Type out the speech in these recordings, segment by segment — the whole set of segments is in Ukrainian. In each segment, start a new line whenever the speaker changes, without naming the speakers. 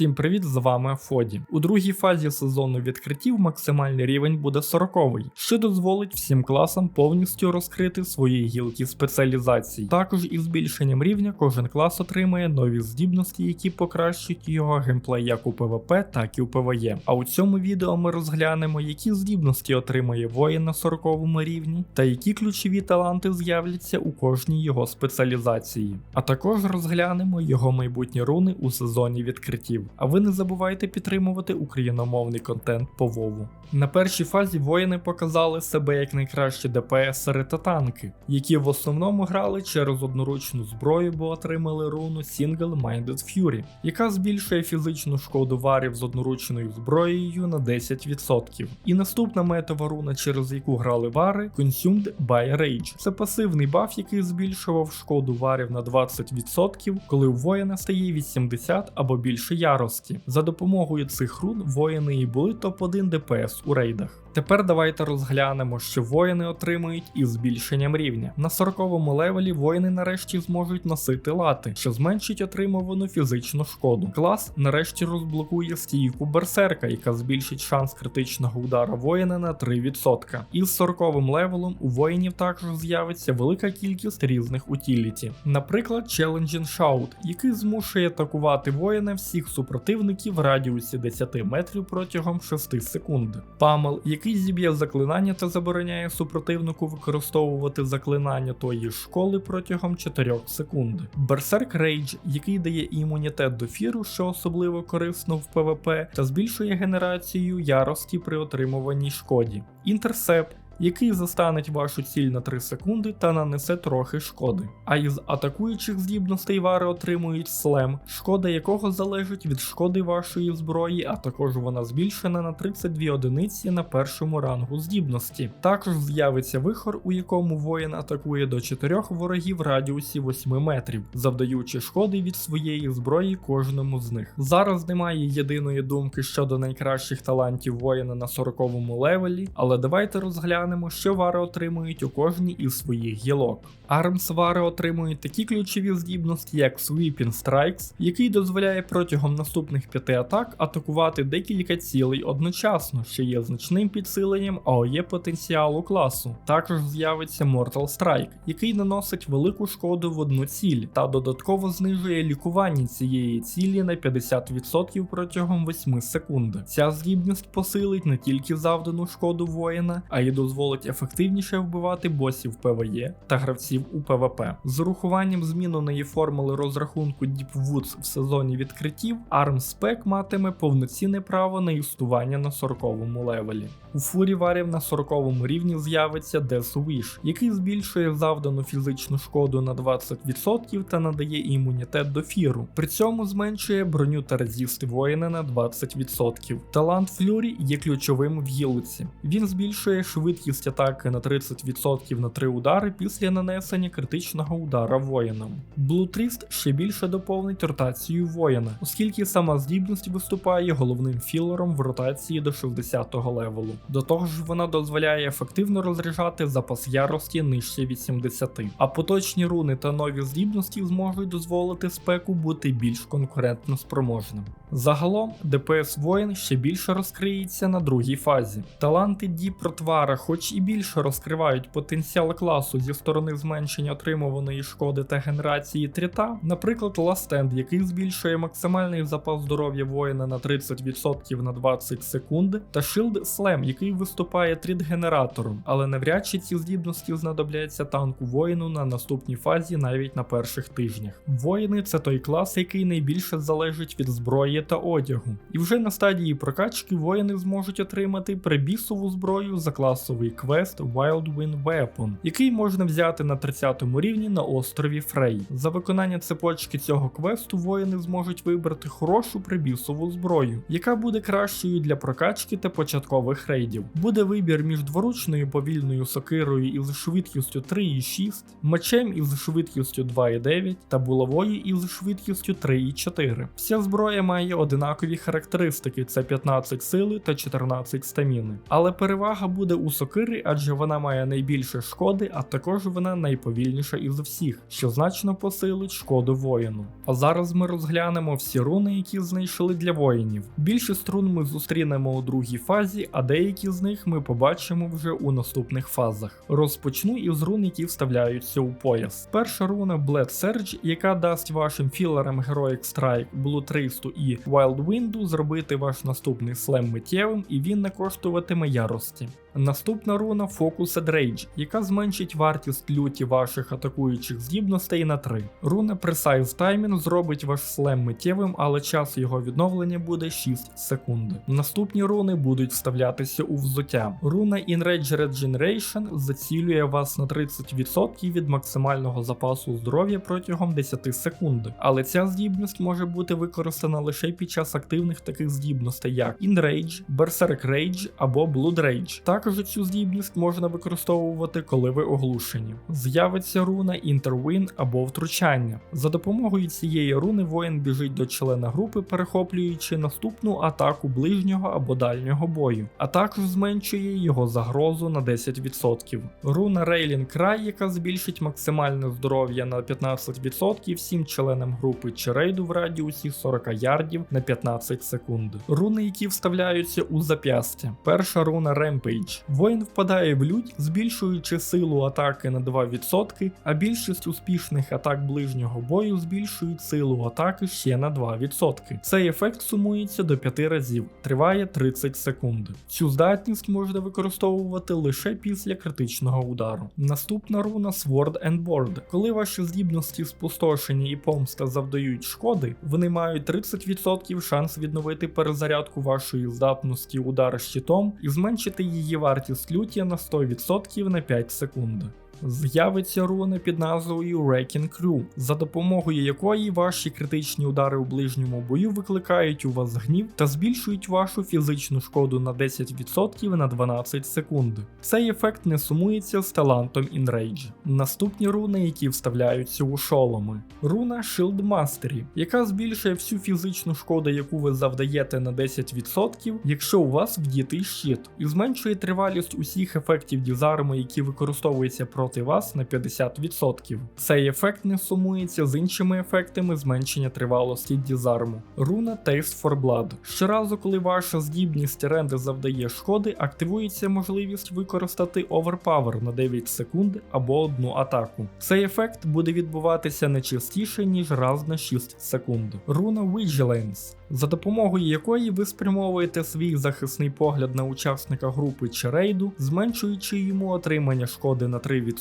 Всім привіт, з вами Фоді. У другій фазі сезону відкриттів максимальний рівень буде 40 що дозволить всім класам повністю розкрити свої гілки спеціалізацій. Також із збільшенням рівня кожен клас отримає нові здібності, які покращують його геймплей як у PvP, так і у PvE. А у цьому відео ми розглянемо, які здібності отримає воїн на 40 рівні, та які ключові таланти з'являться у кожній його спеціалізації. А також розглянемо його майбутні руни у сезоні відкриттів. А ви не забувайте підтримувати україномовний контент по Вову. На першій фазі воїни показали себе як найкращі ДПСери та танки, які в основному грали через одноручну зброю, бо отримали руну Single Minded Fury, яка збільшує фізичну шкоду варів з одноручною зброєю на 10%. І наступна метова руна, через яку грали вари, Consumed by Rage. Це пасивний баф, який збільшував шкоду варів на 20%, коли у воїна стає 80 або більше ярості. За допомогою цих рун воїни і були топ-1 ДПС у рейдах. Тепер давайте розглянемо, що воїни отримують із збільшенням рівня. На 40-му левелі воїни нарешті зможуть носити лати, що зменшить отримувану фізичну шкоду. Клас нарешті розблокує стійку берсерка, яка збільшить шанс критичного удара воїна на 3%. Із 40-м левелом у воїнів також з'явиться велика кількість різних утіліті. Наприклад, Challenging Shout, який змушує атакувати воїна всіх супротивників в радіусі 10 метрів протягом 6 секунд. Памел, який зіб'є заклинання та забороняє супротивнику використовувати заклинання тої школи протягом 4 секунд. Берсерк Рейдж, який дає імунітет до фіру, що особливо корисно в ПВП, та збільшує генерацію ярості при отримуваній шкоді. Інтерсепт який застанеть вашу ціль на 3 секунди та нанесе трохи шкоди. А із атакуючих здібностей вари отримують слем, шкода якого залежить від шкоди вашої зброї, а також вона збільшена на 32 одиниці на першому рангу здібності. Також з'явиться вихор, у якому воїн атакує до 4 ворогів в радіусі 8 метрів, завдаючи шкоди від своєї зброї кожному з них. Зараз немає єдиної думки щодо найкращих талантів воїна на 40-му левелі, але давайте розглянемо розглянемо, що вари отримують у кожній із своїх гілок. Армс вари отримують такі ключові здібності, як Sweeping Strikes, який дозволяє протягом наступних п'яти атак атакувати декілька цілей одночасно, що є значним підсиленням АОЄ потенціалу класу. Також з'явиться Mortal Strike, який наносить велику шкоду в одну ціль, та додатково знижує лікування цієї цілі на 50% протягом 8 секунд. Ця здібність посилить не тільки завдану шкоду воїна, а й дозволить дозволить ефективніше вбивати босів ПВЕ та гравців у ПВП. З урахуванням зміненої формули розрахунку Deep Woods в сезоні відкриттів, ArmSpec матиме повноцінне право на юстування на 40-му левелі. У фурі варів на 40-му рівні з'явиться Death Wish, який збільшує завдану фізичну шкоду на 20% та надає імунітет до фіру. При цьому зменшує броню та резисти воїна на 20%. Талант Флюрі є ключовим в гілці. Він збільшує швидкість швидкість атаки на 30% на 3 удари після нанесення критичного удара воїном. Блутріст ще більше доповнить ротацію воїна, оскільки сама здібність виступає головним філером в ротації до 60-го левелу. До того ж, вона дозволяє ефективно розряджати запас ярості нижче 80, а поточні руни та нові здібності зможуть дозволити спеку бути більш конкурентно спроможним. Загалом, ДПС воїн ще більше розкриється на другій фазі. Таланти Діпротвара хоч і більше розкривають потенціал класу зі сторони зменшення отримуваної шкоди та генерації тріта, наприклад, Ластенд, який збільшує максимальний запас здоров'я воїна на 30% на 20 секунд, та Shield Slam, який виступає тріт-генератором, але навряд чи ці здібності знадобляться танку воїну на наступній фазі навіть на перших тижнях. Воїни це той клас, який найбільше залежить від зброї та одягу. І вже на стадії прокачки воїни зможуть отримати прибісову зброю за класовий квест Wild Wind Weapon, який можна взяти на 30 рівні на острові Фрей. За виконання цепочки цього квесту воїни зможуть вибрати хорошу прибісову зброю, яка буде кращою для прокачки та початкових рейдів. Буде вибір між дворучною повільною сокирою із швидкістю 3,6, мечем із швидкістю 2,9 та булавою із швидкістю 3,4. Вся зброя має має одинакові характеристики: це 15 сили та 14 стаміни. Але перевага буде у сокири, адже вона має найбільше шкоди, а також вона найповільніша із всіх, що значно посилить шкоду воїну. А зараз ми розглянемо всі руни, які знайшли для воїнів. Більшість рун ми зустрінемо у другій фазі, а деякі з них ми побачимо вже у наступних фазах. Розпочну із рун, які вставляються у пояс. Перша руна Bled Surge, яка дасть вашим філерам Heroic Strike, Blue Trist і Wild Wind зробити ваш наступний слем миттєвим, і він не коштуватиме ярості. Наступна руна Focused Rage, яка зменшить вартість люті ваших атакуючих здібностей на 3. Руна Precise Timing зробить ваш слем миттєвим, але час його відновлення буде 6 секунд. Наступні руни будуть вставлятися у взуття. Руна Enrage Regeneration зацілює вас на 30% від максимального запасу здоров'я протягом 10 секунд, але ця здібність може бути використана лише під час активних таких здібностей, як Enrage, Berserk Rage або Blood Rage. Також цю здібність можна використовувати, коли ви оглушені. З'явиться руна Interwin або втручання. За допомогою цієї руни воїн біжить до члена групи, перехоплюючи наступну атаку ближнього або дальнього бою, а також зменшує його загрозу на 10%. Руна Railing Cry, яка збільшить максимальне здоров'я на 15% всім членам групи чи рейду в радіусі 40 ярдів на 15 секунд. Руни, які вставляються у зап'ястя. Перша руна Rampage. Воїн впадає в лють, збільшуючи силу атаки на 2%, а більшість успішних атак ближнього бою збільшують силу атаки ще на 2%. Цей ефект сумується до 5 разів, триває 30 секунд. Цю здатність можна використовувати лише після критичного удару. Наступна руна Sword and Board. Коли ваші здібності спустошені і помста завдають шкоди, вони мають 30% шанс відновити перезарядку вашої здатності удара щитом і зменшити її вартість люті на 100% на 5 секунд. З'явиться руна під назвою Wrecking Crew, за допомогою якої ваші критичні удари у ближньому бою викликають у вас гнів та збільшують вашу фізичну шкоду на 10% на 12 секунд. Цей ефект не сумується з талантом Enrage. Наступні руни, які вставляються у шоломи. Руна Shield Mastery, яка збільшує всю фізичну шкоду, яку ви завдаєте на 10%, якщо у вас вдітий щит, і зменшує тривалість усіх ефектів дізарму, які використовуються проти вас на 50%. Цей ефект не сумується з іншими ефектами зменшення тривалості дізарму. Руна Taste for Blood. Щоразу, коли ваша здібність ренди завдає шкоди, активується можливість використати Overpower на 9 секунд або одну атаку. Цей ефект буде відбуватися не частіше, ніж раз на 6 секунд. Руна Vigilance за допомогою якої ви спрямовуєте свій захисний погляд на учасника групи чи рейду, зменшуючи йому отримання шкоди на 3%,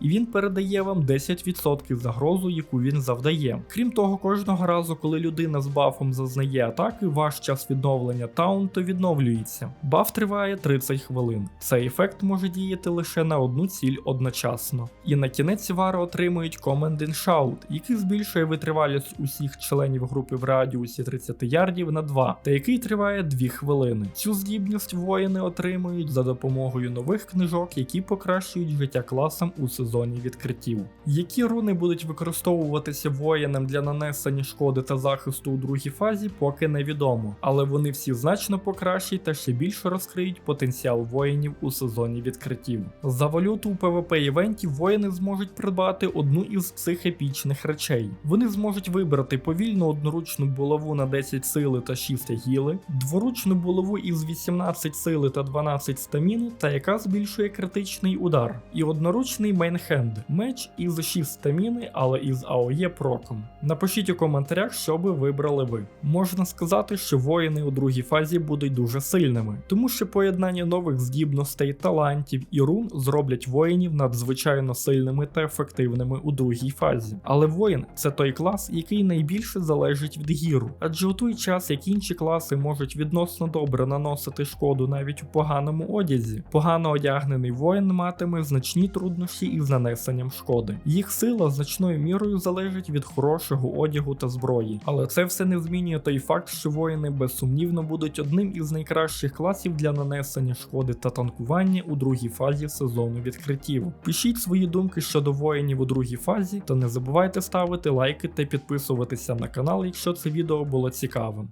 і він передає вам 10% загрозу, яку він завдає. Крім того, кожного разу, коли людина з бафом зазнає атаки, ваш час відновлення таунту відновлюється. Баф триває 30 хвилин. Цей ефект може діяти лише на одну ціль одночасно. І на кінець вари отримують Command and Shout, який збільшує витривалість усіх членів групи в радіусі 30 ярдів на 2, та який триває 2 хвилини. Цю здібність воїни отримують за допомогою нових книжок, які покращують життя класам у сезоні відкриттів. Які руни будуть використовуватися воїнам для нанесення шкоди та захисту у другій фазі, поки невідомо, але вони всі значно покращать та ще більше розкриють потенціал воїнів у сезоні відкриттів. За валюту у PvP івенті воїни зможуть придбати одну із цих епічних речей. Вони зможуть вибрати повільну одноручну булаву на 10 сили та 6 гіли, дворучну булаву із 18 сили та 12 стаміни, та яка збільшує критичний удар, і одноручний мейнхенд, меч із 6 стаміни, але із АОЄ проком. Напишіть у коментарях, що би вибрали ви. Можна сказати, що воїни у другій фазі будуть дуже сильними, тому що поєднання нових здібностей, талантів і рун зроблять воїнів надзвичайно сильними та ефективними у другій фазі. Але воїн це той клас, який найбільше залежить від гіру, адже у той час, як інші класи можуть відносно добре наносити шкоду навіть у поганому одязі, погано одягнений воїн матиме значні труднощі із нанесенням шкоди. Їх сила значною мірою залежить від хорошого одягу та зброї, але це все не змінює той факт, що воїни безсумнівно будуть одним із найкращих класів для нанесення шкоди та танкування у другій фазі сезону відкриттів. Пишіть свої думки щодо воїнів у другій фазі, та не забувайте ставити лайки та підписуватися на канал, якщо це відео було цікавим.